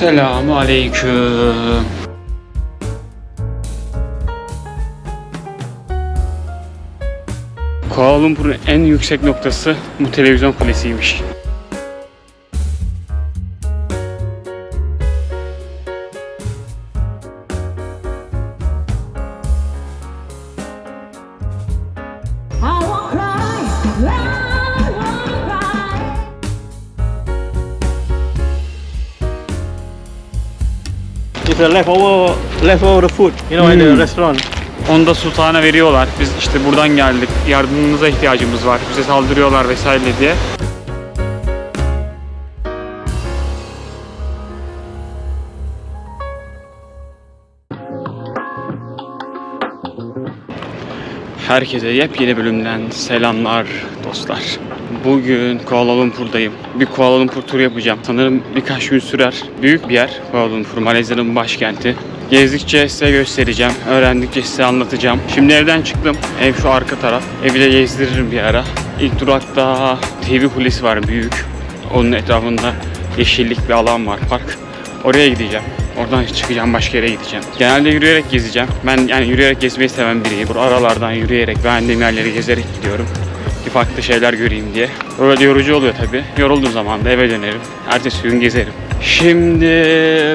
Selamun aleyküm. Kuala Lumpur'un en yüksek noktası bu televizyon kulesiymiş. It's a leftover leftover food, you know, in the Hmm. restaurant. Onu da sultana veriyorlar. Biz işte buradan geldik. Yardımınıza ihtiyacımız var. Bize saldırıyorlar vesaire diye. Herkese yepyeni bölümden selamlar dostlar. Bugün Kuala Lumpur'dayım. Bir Kuala Lumpur turu yapacağım. Sanırım birkaç gün sürer. Büyük bir yer Kuala Lumpur, Malezya'nın başkenti. Gezdikçe size göstereceğim, öğrendikçe size anlatacağım. Şimdi evden çıktım. Ev şu arka taraf. Evi de gezdiririm bir ara. İlk durakta TV kulesi var büyük. Onun etrafında yeşillik bir alan var, park. Oraya gideceğim. Oradan çıkacağım başka yere gideceğim. Genelde yürüyerek gezeceğim. Ben yani yürüyerek gezmeyi seven biriyim. Bu aralardan yürüyerek beğendiğim yerleri gezerek gidiyorum. Bir farklı şeyler göreyim diye. Böyle yorucu oluyor tabi. Yorulduğum zaman da eve dönerim. Ertesi gün gezerim. Şimdi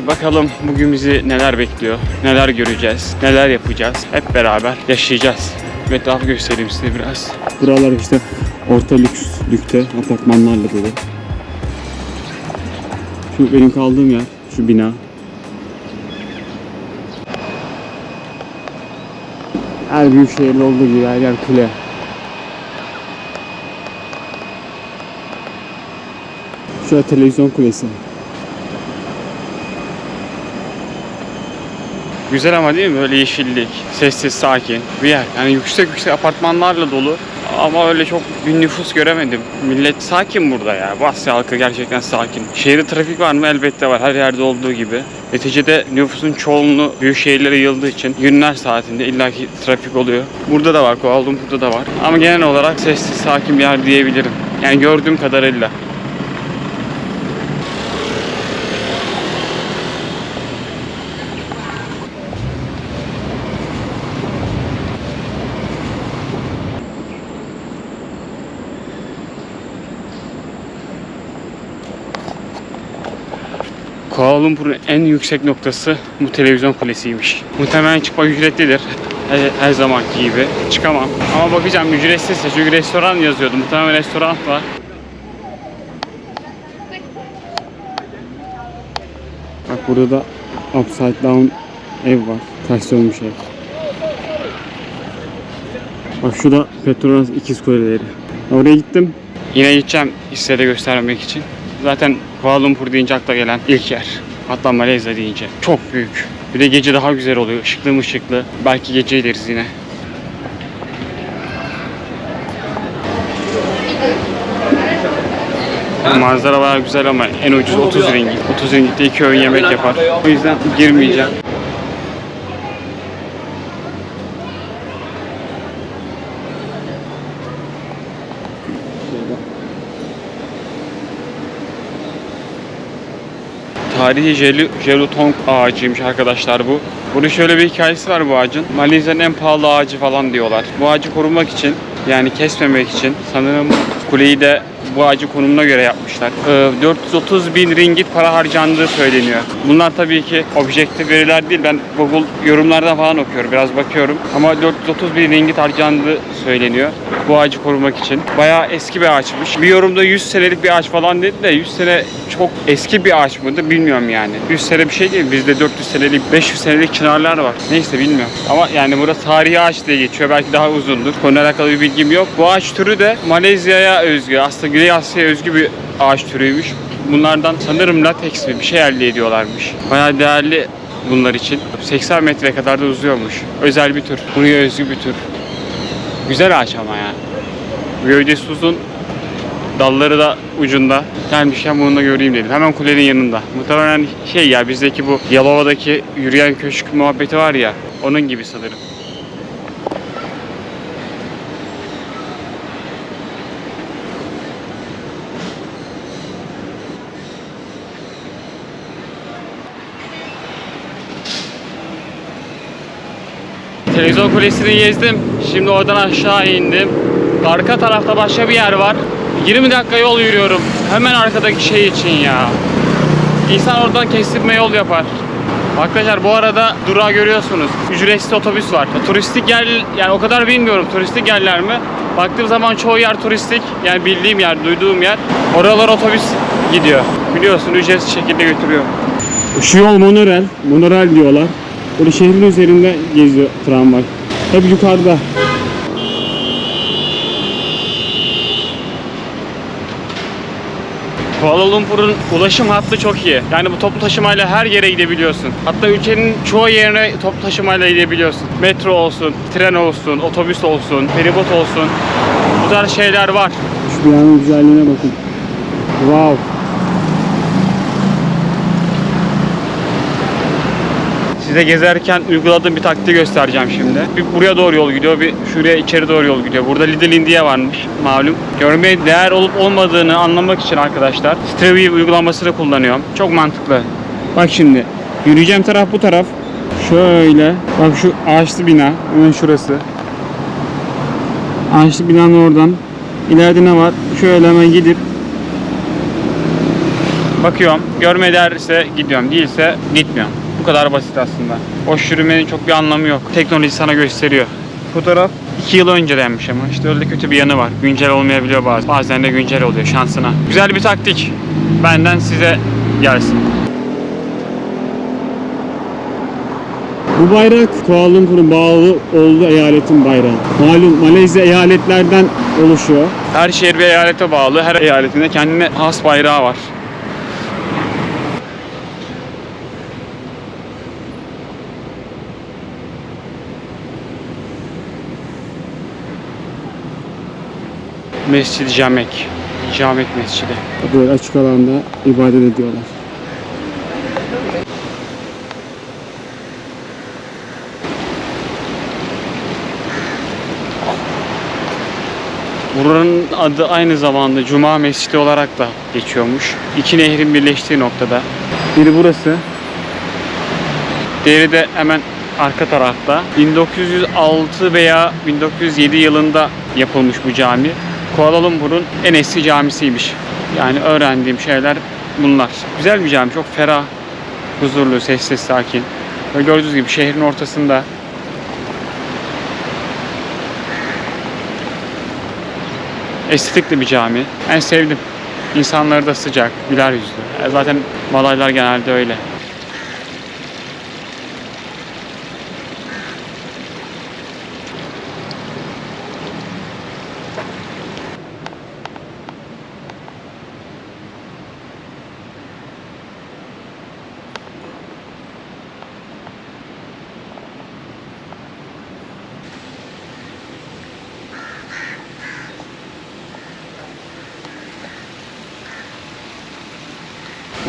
bakalım bugün bizi neler bekliyor, neler göreceğiz, neler yapacağız. Hep beraber yaşayacağız. Etrafı göstereyim size biraz. Buralar işte orta lükslükte apartmanlarla dolu. Şu benim kaldığım yer, şu bina. Her büyük şehirde olduğu gibi her yer kule. Şurada televizyon kulesi. Güzel ama değil mi? Böyle yeşillik, sessiz, sakin bir yer. Yani yüksek yüksek apartmanlarla dolu. Ama öyle çok bir nüfus göremedim. Millet sakin burada ya. Bu Asya halkı gerçekten sakin. Şehirde trafik var mı? Elbette var. Her yerde olduğu gibi. Neticede nüfusun çoğunluğu büyük şehirlere yığıldığı için günler saatinde illaki trafik oluyor. Burada da var, Kuala Lumpur'da da var. Ama genel olarak sessiz, sakin bir yer diyebilirim. Yani gördüğüm kadarıyla. Kuala Lumpur'un en yüksek noktası bu televizyon kulesiymiş. Muhtemelen çıkmak ücretlidir. Her, her zamanki gibi. Çıkamam. Ama bakacağım ücretsizse çünkü restoran yazıyordu. Muhtemelen restoran var. Bak burada da upside down ev var. Ters dönmüş ev. Bak şu da Petronas ikiz kuleleri. Oraya gittim. Yine gideceğim size de göstermek için. Zaten Kuala Lumpur deyince akla gelen ilk yer. Hatta Malezya deyince. Çok büyük. Bir de gece daha güzel oluyor. Işıklı ışıklı. Belki gece gideriz yine. Manzara bayağı güzel ama en ucuz 30 ringgit. 30 ringitte iki öğün yemek yapar. O yüzden girmeyeceğim. Tarihi jelutong ağacıymış arkadaşlar bu. Bunun şöyle bir hikayesi var bu ağacın. Malezya'nın en pahalı ağacı falan diyorlar. Bu ağacı korumak için yani kesmemek için sanırım kuleyi de bu ağacı konumuna göre yapmışlar. Ee, 430 bin ringgit para harcandığı söyleniyor. Bunlar tabii ki objektif veriler değil. Ben Google yorumlardan falan okuyorum. Biraz bakıyorum. Ama 430 bin ringgit harcandığı söyleniyor. Bu ağacı korumak için. Bayağı eski bir ağaçmış. Bir yorumda 100 senelik bir ağaç falan dedi de 100 sene çok eski bir ağaç mıdır bilmiyorum yani. 100 sene bir şey değil. Bizde 400 senelik, 500 senelik çınarlar var. Neyse bilmiyorum. Ama yani burada tarihi ağaç diye geçiyor. Belki daha uzundur. Konuyla alakalı bir bilgim yok. Bu ağaç türü de Malezya'ya özgü. Aslında Güney Asya'ya özgü bir ağaç türüymüş. Bunlardan sanırım lateks mi bir şey elde ediyorlarmış. Bayağı değerli bunlar için. 80 metre kadar da uzuyormuş. Özel bir tür. Buraya özgü bir tür. Güzel ağaç ama ya. Gövdesi uzun. Dalları da ucunda. Gelmişken bunu da göreyim dedim. Hemen kulenin yanında. Muhtemelen şey ya bizdeki bu Yalova'daki yürüyen köşk muhabbeti var ya. Onun gibi sanırım. Televizyon kulesini gezdim. Şimdi oradan aşağı indim. Arka tarafta başka bir yer var. 20 dakika yol yürüyorum. Hemen arkadaki şey için ya. İnsan oradan kestirme yol yapar. Arkadaşlar bu arada durağı görüyorsunuz. Ücretsiz otobüs var. Turistik yer yani o kadar bilmiyorum turistik yerler mi? Baktığım zaman çoğu yer turistik. Yani bildiğim yer, duyduğum yer. Oralar otobüs gidiyor. Biliyorsun ücretsiz şekilde götürüyor. Şu yol monorail. Monorail diyorlar. Böyle şehrin üzerinde geziyor tramvay. Hep yukarıda. Kuala Lumpur'un ulaşım hattı çok iyi. Yani bu toplu taşımayla her yere gidebiliyorsun. Hatta ülkenin çoğu yerine toplu taşımayla gidebiliyorsun. Metro olsun, tren olsun, otobüs olsun, feribot olsun. Bu tarz şeyler var. Şu binanın güzelliğine bakın. Wow. Size gezerken uyguladığım bir taktiği göstereceğim şimdi. Bir buraya doğru yol gidiyor, bir şuraya içeri doğru yol gidiyor. Burada Lidl India varmış malum. Görmeye değer olup olmadığını anlamak için arkadaşlar Street View uygulamasını kullanıyorum. Çok mantıklı. Bak şimdi yürüyeceğim taraf bu taraf. Şöyle bak şu ağaçlı bina hemen şurası. Ağaçlı binanın oradan. İleride ne var? Şöyle hemen gidip Bakıyorum. Görmeye değerse gidiyorum. Değilse gitmiyorum. Bu kadar basit aslında. Boş yürümenin çok bir anlamı yok. Teknoloji sana gösteriyor. Fotoğraf 2 yıl öncedenmiş ama işte öyle kötü bir yanı var. Güncel olmayabiliyor bazen. Bazen de güncel oluyor şansına. Güzel bir taktik. Benden size gelsin. Bu bayrak Kuala Lumpur'un bağlı olduğu eyaletin bayrağı. Malum Malezya eyaletlerden oluşuyor. Her şehir bir eyalete bağlı. Her eyaletinde kendine has bayrağı var. Mescid Camek. Camek Mescidi. Böyle açık alanda ibadet ediyorlar. Buranın adı aynı zamanda Cuma Mescidi olarak da geçiyormuş. İki nehrin birleştiği noktada. Biri burası. Diğeri de hemen arka tarafta. 1906 veya 1907 yılında yapılmış bu cami. Kuala Lumpur'un en eski camisiymiş. Yani öğrendiğim şeyler bunlar. Güzel bir cami, çok ferah, huzurlu, sessiz, sakin. Ve gördüğünüz gibi şehrin ortasında estetikli bir cami. Ben sevdim. İnsanları da sıcak, güler yüzlü. E, Zaten Malaylar genelde öyle.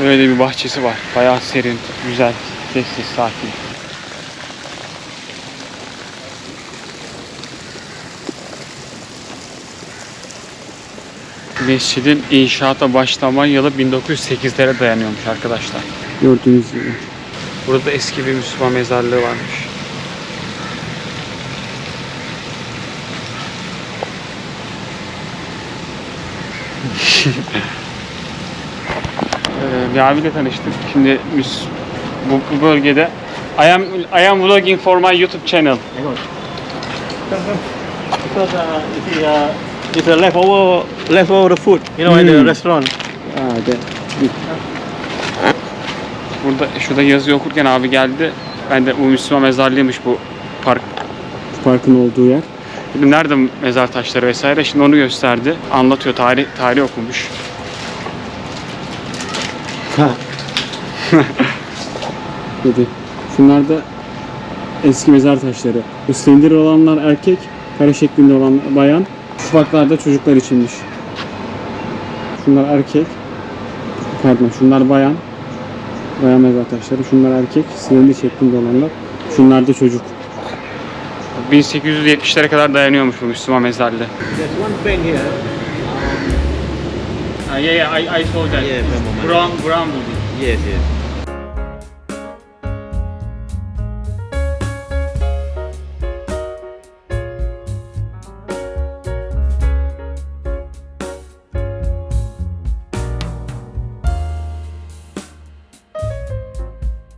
Öyle bir bahçesi var. Bayağı serin, güzel, sessiz, sakin. Mescidin inşaata başlama yılı 1908'lere dayanıyormuş arkadaşlar. Gördüğünüz gibi. Burada eski bir Müslüman mezarlığı varmış. Ee, bir abiyle tanıştık. Şimdi Müs bu, bu bölgede I am I am vlogging for my YouTube channel. Because uh, uh, it's a leftover leftover food, you know, in the Mm. restaurant. Ha, de. Burada şurada yazıyor okurken abi geldi. Ben de bu Müslüman mezarlığıymış bu park. Parkın olduğu yer. Dedim nerede mezar taşları vesaire. Şimdi onu gösterdi. Anlatıyor tarih tarih okumuş. Dedi. Şunlar da eski mezar taşları. Bu silindir olanlar erkek, kare şeklinde olan bayan. Şu baklar da çocuklar içinmiş. Şunlar erkek. Pardon, şunlar bayan. Bayan mezar taşları. Şunlar erkek, silindir şeklinde olanlar. Şunlar da çocuk. 1870'lere kadar dayanıyormuş bu Müslüman mezarlığı. Ah, yeah, yeah, I, I saw that. Yeah, Brown, brown movie. Yes, yes.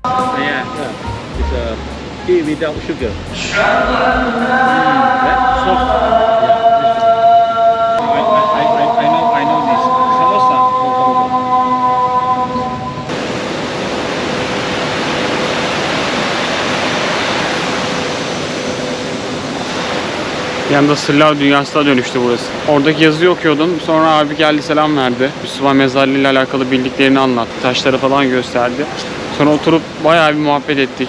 Ah, yeah. yeah. It's uh, a tea without sugar. Anda Slav dünyasına dönüştü burası. Oradaki yazıyı okuyordum. Sonra abi geldi selam verdi. Müslüman mezarlığı ile alakalı bildiklerini anlattı. Taşları falan gösterdi. Sonra oturup bayağı bir muhabbet ettik.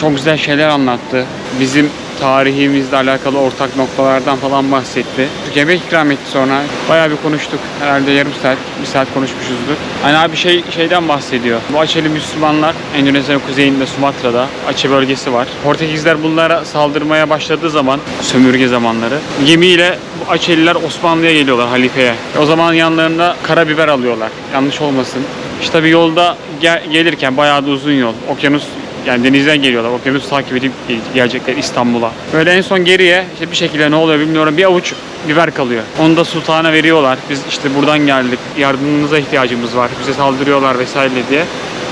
Çok güzel şeyler anlattı. Bizim tarihimizle alakalı ortak noktalardan falan bahsetti. Yemek ikram etti sonra. Bayağı bir konuştuk. Herhalde yarım saat, bir saat konuşmuşuzdur. Hani abi şey şeyden bahsediyor. Bu Açeli Müslümanlar Endonezya'nın kuzeyinde Sumatra'da Aceh bölgesi var. Portekizler bunlara saldırmaya başladığı zaman sömürge zamanları gemiyle Açeliler Osmanlı'ya geliyorlar halifeye. O zaman yanlarında karabiber alıyorlar. Yanlış olmasın. İşte bir yolda gel- gelirken bayağı da uzun yol. Okyanus yani denizden geliyorlar. Okyanus takip edip gelecekler İstanbul'a. Böyle en son geriye işte bir şekilde ne oluyor bilmiyorum bir avuç biber kalıyor. Onu da sultana veriyorlar. Biz işte buradan geldik. Yardımınıza ihtiyacımız var. Bize saldırıyorlar vesaire diye.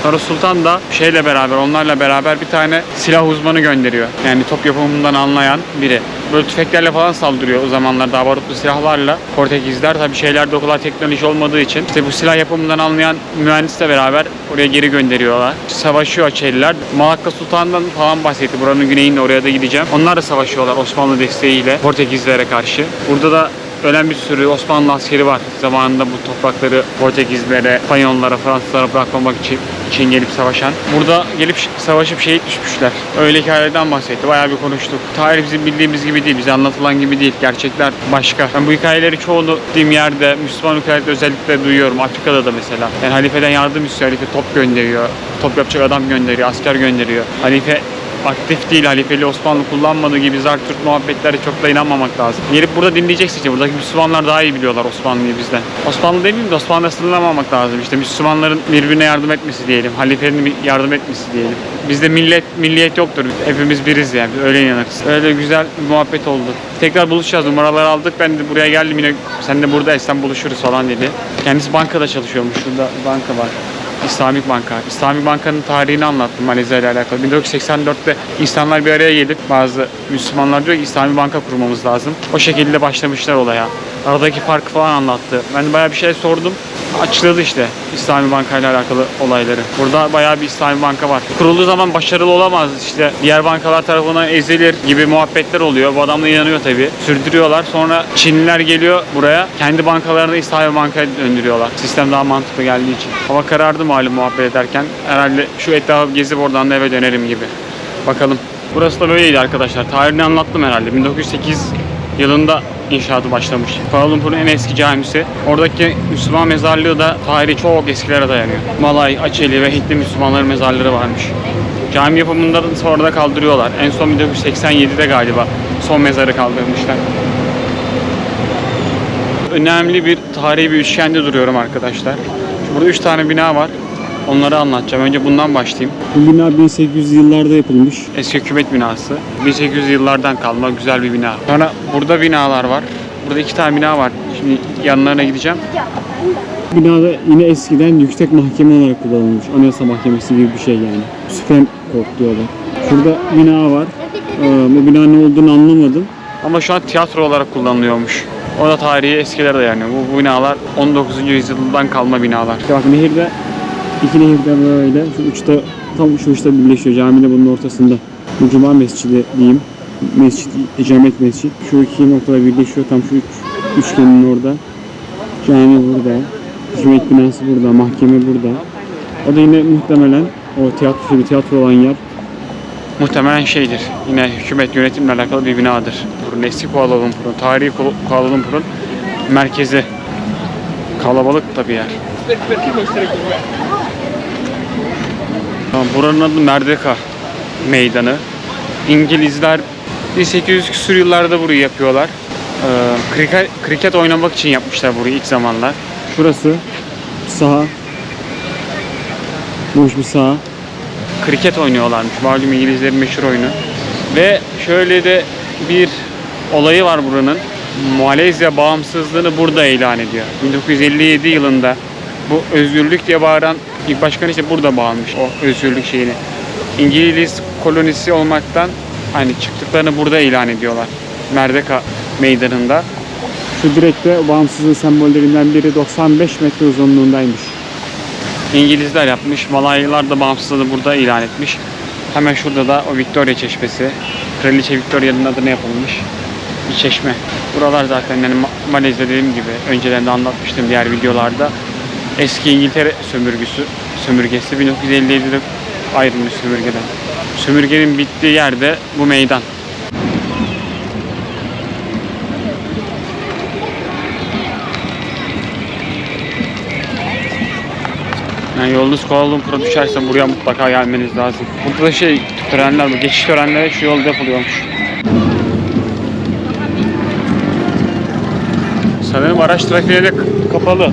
Sonra Sultan da şeyle beraber, onlarla beraber bir tane silah uzmanı gönderiyor. Yani top yapımından anlayan biri. Böyle tüfeklerle falan saldırıyor o zamanlar daha barutlu silahlarla. Portekizler tabii şeylerde o kadar teknoloji olmadığı için işte bu silah yapımından anlayan mühendisle beraber oraya geri gönderiyorlar. Savaşıyor Açeliler. Malakka Sultan'dan falan bahsetti. Buranın güneyinde oraya da gideceğim. Onlar da savaşıyorlar Osmanlı desteğiyle Portekizlere karşı. Burada da ölen bir sürü Osmanlı askeri var. Zamanında bu toprakları Portekizlere, İspanyollara, Fransızlara bırakmamak için, için gelip savaşan. Burada gelip savaşıp şehit düşmüşler. Öyle hikayelerden bahsetti. Bayağı bir konuştuk. Tarih bizim bildiğimiz gibi değil, bize anlatılan gibi değil. Gerçekler başka. Ben bu hikayeleri çoğunu gittiğim yerde, Müslüman ülkelerde özellikle duyuyorum. Afrika'da da mesela. Yani halifeden yardım istiyor. Halife top gönderiyor. Top yapacak adam gönderiyor, asker gönderiyor. Halife aktif değil halifeli Osmanlı kullanmadığı gibi zar Türk muhabbetlere çok da inanmamak lazım. Gelip burada dinleyeceksin işte. Buradaki Müslümanlar daha iyi biliyorlar Osmanlı'yı bizden. Osmanlı demeyeyim de Osmanlı'ya sınırlamamak lazım. İşte Müslümanların birbirine yardım etmesi diyelim. Halifenin yardım etmesi diyelim. Bizde millet, milliyet yoktur. Hepimiz biriz yani. Öyle inanırız. Öyle güzel bir muhabbet oldu. Tekrar buluşacağız. Numaraları aldık. Ben de buraya geldim yine. Sen de buradaysan buluşuruz falan dedi. Kendisi bankada çalışıyormuş. Şurada banka var. İslami Banka. İslami Banka'nın tarihini anlattım Malezya ile alakalı. 1984'te insanlar bir araya gelip bazı Müslümanlar diyor ki İslami Banka kurmamız lazım. O şekilde başlamışlar olaya. Aradaki farkı falan anlattı. Ben de bayağı bir şey sordum. Açıkladı işte İslami Banka ile alakalı olayları. Burada bayağı bir İslami Banka var. Kurulduğu zaman başarılı olamaz. işte diğer bankalar tarafından ezilir gibi muhabbetler oluyor. Bu adam da inanıyor tabii. Sürdürüyorlar. Sonra Çinliler geliyor buraya. Kendi bankalarını İslami Banka'ya döndürüyorlar. Sistem daha mantıklı geldiği için. Hava karardı malum muhabbet ederken. Herhalde şu etrafı gezip oradan da eve dönerim gibi. Bakalım. Burası da böyleydi arkadaşlar. Tarihini anlattım herhalde. 1908 yılında inşaatı başlamış. Kuala Lumpur'un en eski camisi. Oradaki Müslüman mezarlığı da tarihi çok eskilere dayanıyor. Malay, Açeli ve Hintli Müslümanların mezarları varmış. Cami yapımında da sonra da kaldırıyorlar. En son 1987'de galiba son mezarı kaldırmışlar. Önemli bir tarihi bir üçgende duruyorum arkadaşlar. Burada üç tane bina var. Onları anlatacağım. Önce bundan başlayayım. Bu bina 1800 yıllarda yapılmış. Eski hükümet binası. 1800 yıllardan kalma güzel bir bina. Sonra burada binalar var. Burada iki tane bina var. Şimdi yanlarına gideceğim. Binada yine eskiden yüksek mahkeme olarak kullanılmış. Anayasa Mahkemesi gibi bir şey yani. Supreme Court diyorlar. Şurada bina var. Ee, bu bina ne olduğunu anlamadım. Ama şu an tiyatro olarak kullanılıyormuş. O da tarihi eskilere dayanıyor. Bu, bu binalar 19. yüzyıldan kalma binalar. İşte bak nehirde iki nehirde böyle şu uçta tam şu uçta birleşiyor. Cami de bunun ortasında. Bu Cuma Mescidi diyeyim. Mescid, Ecamet Mescid. Şu iki noktada birleşiyor. Tam şu üç, üçgenin orada. Cami burada. Hükümet binası burada. Mahkeme burada. O da yine muhtemelen o tiyatro bir tiyatro olan yer muhtemelen şeydir. Yine hükümet yönetimle alakalı bir binadır. Burun eski Kuala Lumpur'un, tarihi Kuala Lumpur'un merkezi. Kalabalık da bir yer. Buranın adı Merdeka Meydanı. İngilizler 1800 küsur yıllarda burayı yapıyorlar. Ee, kriket, kriket oynamak için yapmışlar burayı ilk zamanlar. Şurası saha. Boş bir saha kriket oynuyorlarmış. Malum İngilizlerin meşhur oyunu. Ve şöyle de bir olayı var buranın. Malezya bağımsızlığını burada ilan ediyor. 1957 yılında Bu özgürlük diye bağıran ilk başkan işte burada bağırmış o özgürlük şeyini. İngiliz kolonisi olmaktan hani çıktıklarını burada ilan ediyorlar. Merdeka meydanında. Şu direkte bağımsızlığın sembollerinden biri 95 metre uzunluğundaymış. İngilizler yapmış, Malaylılar da bağımsızlığını burada ilan etmiş. Hemen şurada da o Victoria Çeşmesi. Kraliçe Victoria'nın adına yapılmış bir çeşme. Buralar zaten yani Ma- Malezya dediğim gibi önceden de anlatmıştım diğer videolarda. Eski İngiltere sömürgüsü, sömürgesi 1957'de ayrılmış sömürgeden. Sömürgenin bittiği yerde bu meydan. Yani yolunuz Kuala düşerse buraya mutlaka gelmeniz lazım. Burada da şey törenler var. Geçiş törenleri şu yolda yapılıyormuş. Sanırım araç trafiği de kapalı.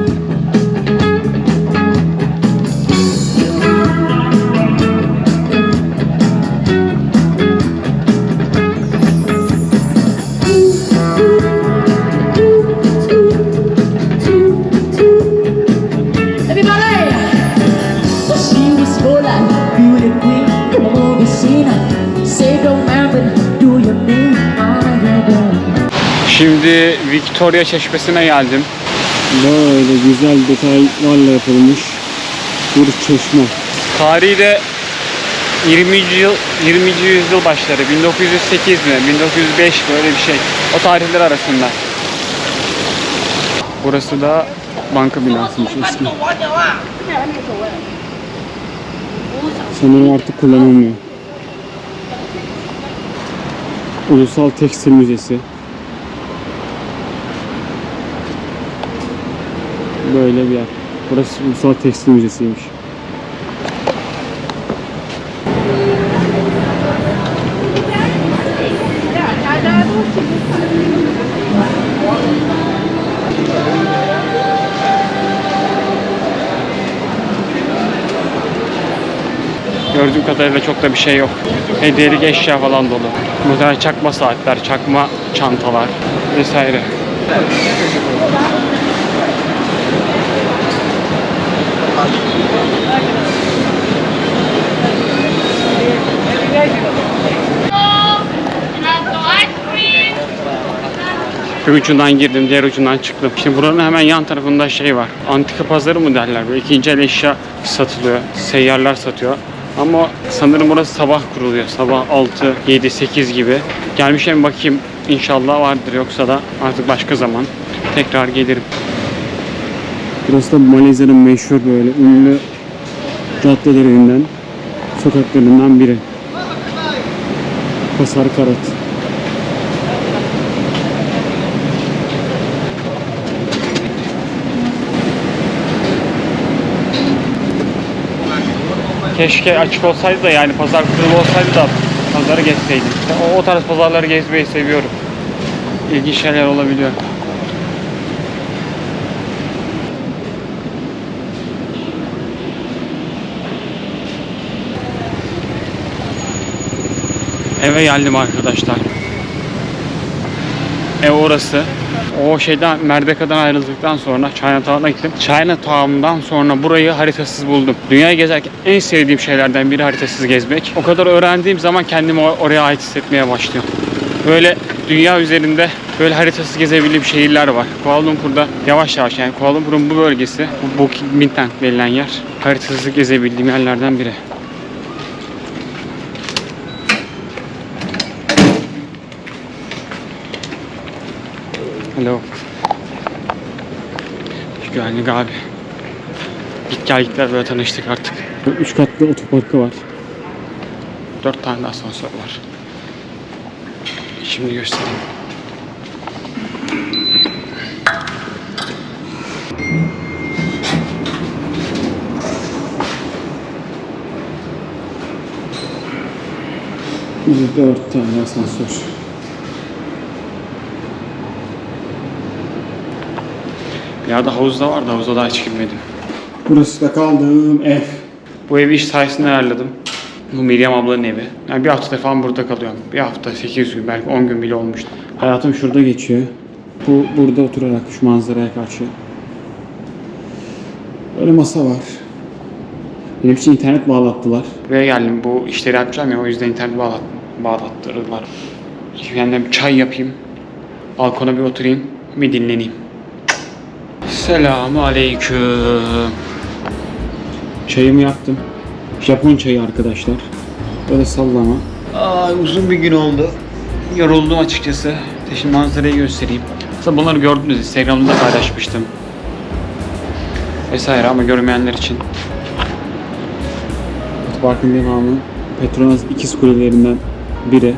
Victoria Çeşmesi'ne geldim. Böyle güzel detaylarla yapılmış bir çeşme. Tarihi de 20. yıl 20. yüzyıl başları 1908 mi 1905 mi öyle bir şey. O tarihler arasında. Burası da banka binasıymış eski. Sanırım artık kullanılmıyor. Ulusal Tekstil Müzesi. Böyle bir yer. Burası Ulusal Tekstil Müzesi'ymiş. Gördüğüm kadarıyla çok da bir şey yok. Hediyelik eşya falan dolu. Muhtemelen çakma saatler, çakma çantalar vesaire. Bir ucundan girdim, diğer ucundan çıktım. Şimdi buranın hemen yan tarafında şey var. Antika pazarı mı derler böyle ikinci el eşya satılıyor. Seyyarlar satıyor. Ama sanırım burası sabah kuruluyor. Sabah 6, 7, 8 gibi. Gelmişken bakayım inşallah vardır yoksa da artık başka zaman tekrar gelirim. Burası da Malezya'nın meşhur böyle ünlü caddelerinden, sokaklarından biri. Pasar Karat. Keşke açık olsaydı da yani pazar kurulu olsaydı da pazarı gezseydim. O, o tarz pazarları gezmeyi seviyorum. İlginç şeyler olabiliyor. Eve geldim arkadaşlar. Ev orası. O şeyden Merdeka'dan ayrıldıktan sonra Chinatown'a gittim. Chinatown'dan sonra burayı haritasız buldum. Dünyayı gezerken en sevdiğim şeylerden biri haritasız gezmek. O kadar öğrendiğim zaman kendimi oraya ait hissetmeye başlıyorum. Böyle dünya üzerinde böyle haritasız gezebildiğim şehirler var. Kuala Lumpur'da yavaş yavaş yani Kuala Lumpur'un bu bölgesi, bu Bukit Bintang denilen yer haritasız gezebildiğim yerlerden biri. Hello. Güvenlik abi. Git gel gitler böyle tanıştık artık. Üç katlı otoparkı var. Dört tane asansör var. Şimdi göstereyim. Dört tane asansör. Bir arada havuzda vardı. Havuza daha hiç girmedim. Burası da kaldığım ev. Bu evi iş sayesinde ayarladım. Bu Meryem ablanın evi. Yani bir hafta falan burada kalıyorum. Bir hafta, 8 gün, belki 10 gün bile olmuştu. Hayatım şurada geçiyor. Bu burada oturarak şu manzaraya karşı. Böyle masa var. Benim için internet bağlattılar. Buraya geldim. Bu işleri yapacağım ya o yüzden internet bağlat, bağlattırdılar. Şimdi bir çay yapayım. Balkona bir oturayım. Bir dinleneyim. Selamun aleyküm. Çayımı yaptım. Japon çayı arkadaşlar. Böyle sallama. Ay uzun bir gün oldu. Yoruldum açıkçası. Şimdi manzarayı göstereyim. Aslında bunları gördünüz. Instagram'da da paylaşmıştım. Vesaire ama görmeyenler için. Otoparkın devamı Petronas ikiz kulelerinden biri.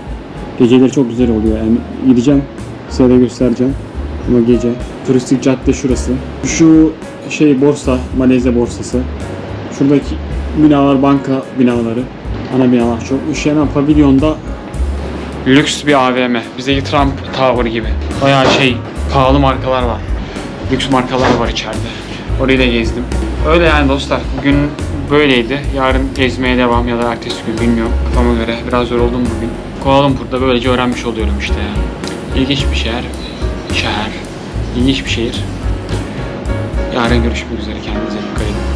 Geceleri çok güzel oluyor. Yani gideceğim size de göstereceğim. Ama gece. Turistik cadde şurası. Şu şey borsa, Malezya borsası. Şuradaki binalar banka binaları. Ana binalar çok. Hemen pavilyonda Lüks bir AVM. Bizdeki Trump Tower gibi. Bayağı şey pahalı markalar var. Lüks markalar var içeride. Orayı da gezdim. Öyle yani dostlar. Bugün böyleydi. Yarın gezmeye devam ya da ertesi gün bilmiyorum. Kafama göre biraz yoruldum bugün. Kuala Lumpur'da böylece öğrenmiş oluyorum işte ya. İlginç bir şehir. Şehir. İlginç bir şehir. Yarın görüşmek üzere. Kendinize dikkat edin.